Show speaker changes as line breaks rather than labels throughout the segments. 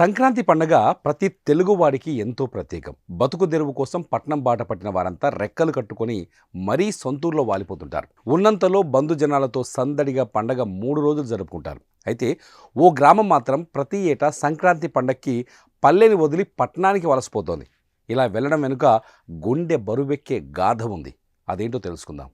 సంక్రాంతి పండగ ప్రతి తెలుగువాడికి ఎంతో ప్రత్యేకం. బతుకు తెరువు కోసం పట్నం బాట పట్టిన వారంతా రెక్కలు కట్టుకొని మరీ సొంతూరులో వాలిపోతుంటారు. ఉన్నంతలో బంధుజనాలతో సందడిగా పండగ మూడు రోజులు జరుపుకుంటారు. అయితే ఓ గ్రామం మాత్రం ప్రతి ఏటా సంక్రాంతి పండగకి పల్లెని వదిలి పట్టణానికి వలసపోతోంది. ఇలా వెళ్ళడం వెనుక గుండె బరువెక్కే గాథ ఉంది అదేంటో తెలుసుకుందాం.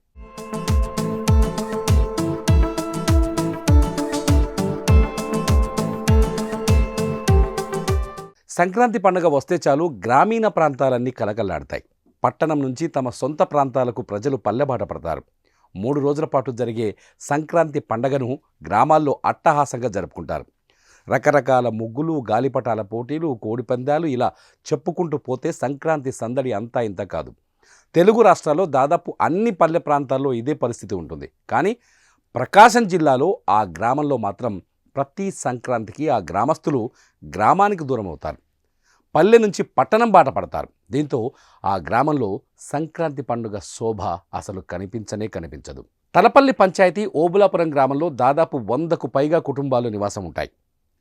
సంక్రాంతి పండుగ వస్తే చాలు గ్రామీణ ప్రాంతాలన్నీ కలకల్లాడతాయి పట్టణం నుంచి తమ సొంత ప్రాంతాలకు ప్రజలు పల్లెబాట పడతారు. మూడు రోజుల పాటు జరిగే సంక్రాంతి పండగను గ్రామాల్లో అట్టహాసంగా జరుపుకుంటారు. రకరకాల ముగ్గులు గాలిపటాల పోటీలు కోడిపందాలు ఇలా చెప్పుకుంటూ పోతే సంక్రాంతి సందడి అంతా ఇంత కాదు. తెలుగు రాష్ట్రాల్లో దాదాపు అన్ని పల్లె ప్రాంతాల్లో ఇదే పరిస్థితి ఉంటుంది. కానీ ప్రకాశం జిల్లాలో ఆ గ్రామంలో మాత్రం ప్రతి సంక్రాంతికి ఆ గ్రామస్తులు గ్రామానికి దూరం అవుతారు పల్లె నుంచి పట్టణం బాట పడతారు. దీంతో ఆ గ్రామంలో సంక్రాంతి పండుగ శోభ అసలు కనిపించనే కనిపించదు. తలపల్లి పంచాయతీ ఓబులాపురం గ్రామంలో దాదాపు వందకు పైగా కుటుంబాలు నివాసం ఉంటాయి.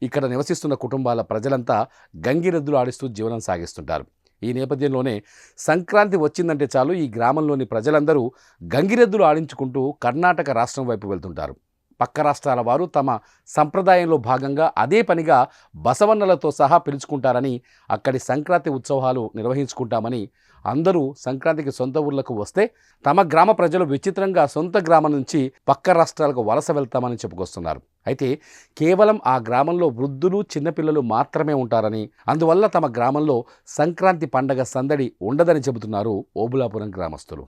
ఇక్కడ నివసిస్తున్న కుటుంబాల ప్రజలంతా గంగిరెద్దులు ఆడిస్తూ జీవనం సాగిస్తుంటారు. ఈ నేపథ్యంలోనే సంక్రాంతి వచ్చిందంటే చాలు ఈ గ్రామంలోని ప్రజలందరూ గంగిరెద్దులు ఆడించుకుంటూ కర్ణాటక రాష్ట్రం వైపు వెళ్తుంటారు. పక్క రాష్ట్రాల వారు తమ సంప్రదాయంలో భాగంగా అదే పనిగా బసవన్నలతో సహా పిలుచుకుంటారని అక్కడి సంక్రాంతి ఉత్సవాలు నిర్వహించుకుంటామని అందరూ సంక్రాంతికి సొంత ఊర్లకు వస్తే తమ గ్రామ ప్రజలు విచిత్రంగా సొంత గ్రామం నుంచి పక్క రాష్ట్రాలకు వలస వెళ్తామని చెప్పుకొస్తున్నారు. అయితే కేవలం ఆ గ్రామంలో వృద్ధులు చిన్నపిల్లలు మాత్రమే ఉంటారని అందువల్ల తమ గ్రామంలో సంక్రాంతి పండగ సందడి ఉండదని చెబుతున్నారు ఓబులాపురం గ్రామస్తులు.